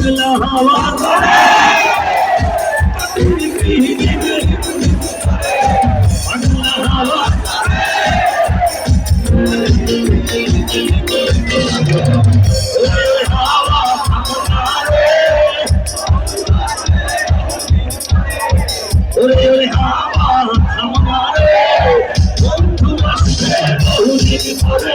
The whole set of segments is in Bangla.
পাগলা হাওয়া পাগলা হাওয়া ওরে ওরে হাওয়া আমারে বন্ধু আসবে বহুদিন পরে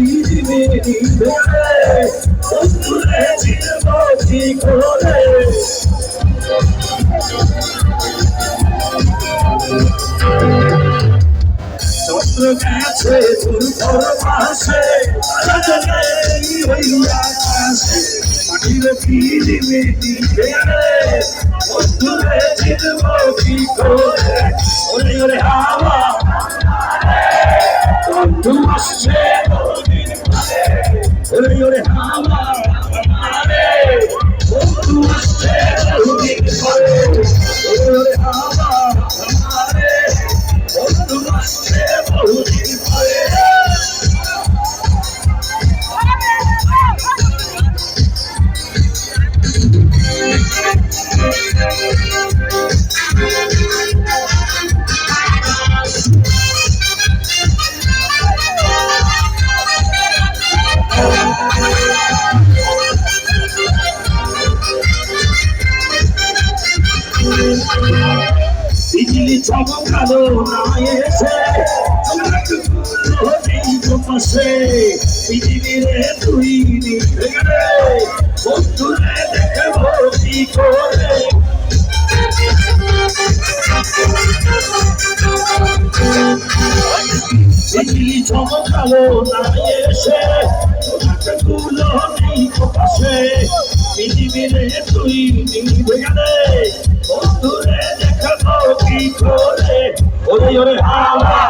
গেছে দুর্বল পাশে চলে ওই আকাশে পাখির পিড়িবে নিবে বন্ধুরে চিনব কি করে ওরে ওরে হাওয়া বন্ধু আসছে ওরে চমকালো না এসে পাশে পৃথিবীরে তুই গেলে বন্ধুরে দেখব কি করে বিজলি চমকালো নেই পাশে পৃথিবীরে তুই নিভে করে ওরে ওরে হাওয়া